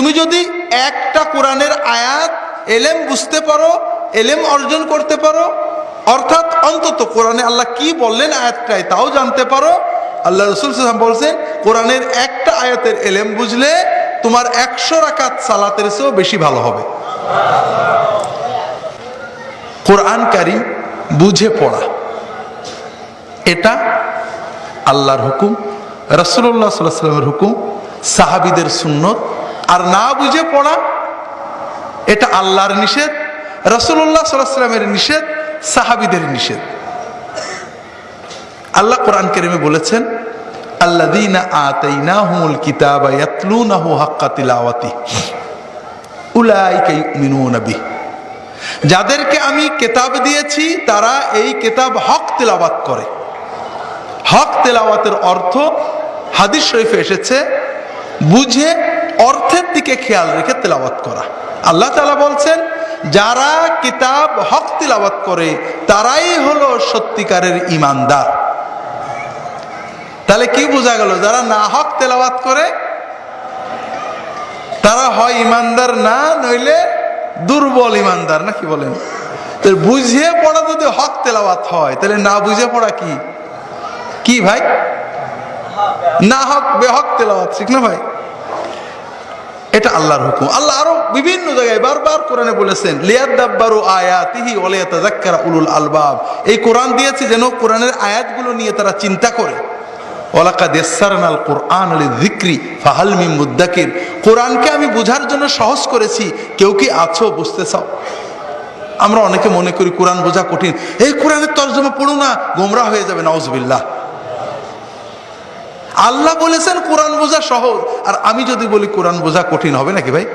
তুমি যদি একটা কোরআনের আয়াত এলেম বুঝতে পারো, এলেম অর্জন করতে পারো, অর্থাৎ অন্তত কোরআনে আল্লাহ কি বললেন আয়াতটায় তাও জানতে পারো। আল্লাহ রসুল সাল্লাম বলছেন, কোরআনের একটা আয়াতের এলেম বুঝলে তোমার একশো রাকাত সালাতের চেয়েও বেশি ভালো হবে। কোরআন কারিম বুঝে পড়া, এটা আল্লাহর হুকুম রসুল্লাহ সাল্লাহ সাল্লামের হুকুম, সাহাবিদের সুন্নত আর না বুঝে পড়া, এটা আল্লাহর নিষেধ রসুল্লাহ সাল্লাহ সাল্লামের নিষেধ, সাহাবিদের নিষেধ। আল্লাহ কোরআন কেরিমে বলেছেন আল্লাদিনা আতাইনা হুমুল কিতাবা ইয়াতলুনাহু হাক্কা তিলাওয়াতি, উলাইকা ইউমিনুনা বিহি। যাদেরকে আমি কেতাব দিয়েছি, তারা এই কেতাব হক তেলাওয়াত করে। হক তেলাওয়াতের অর্থ হাদিস শরীফে এসেছে, বুঝে অর্থের দিকে খেয়াল রেখে তেলাওয়াত করা। আল্লাহ তালা বলছেন, যারা কিতাব, হক তেলাওয়াত করে, তারাই হলো সত্যিকারের ইমানদার তাহলে কি বোঝা গেল? যারা না হক তেলাওয়াত করে, তারা হয় ইমানদার না, নইলে দুর্বল ইমানদার নাকি বলেন? তো বুঝিয়ে পড়া যদি হক তেলাওয়াত হয়, তাহলে না বুঝে পড়া কি? কি ভাই? না হক, বেহক তেলাওয়াত, ঠিক না ভাই? এটা আল্লাহর হুকুম। আল্লাহ আরও বিভিন্ন জায়গায় বারবার কোরআনে বলেছেন, লিয়াদাব্বারু আয়াতিহি ওয়া লিয়াতাযাক্কারা উলুল আলবাব। এই কোরআন দিয়েছি যেন কোরআনের আয়াতগুলো নিয়ে তারা চিন্তা করে। ওয়ালাকাদ ইয়াসসারনাল কোরআন লিযিকরি ফাহাল মিন মুদ্দাকির। কোরআনকে আমি বোঝার জন্য সহজ করেছি, কেউ কি আছো বুঝতে চাও? আমরা অনেকে মনে করি কোরআন বোঝা কঠিন। এই কোরআনের তর্জমা পড়ো না গোমরা হয়ে যাবে নওয়াজবিল্লাহ আল্লাহ বলেছেন কোরআন বোঝা সহজ, আর আমি যদি বলি কোরআন বোঝা কঠিন হবে নাকি ভাই?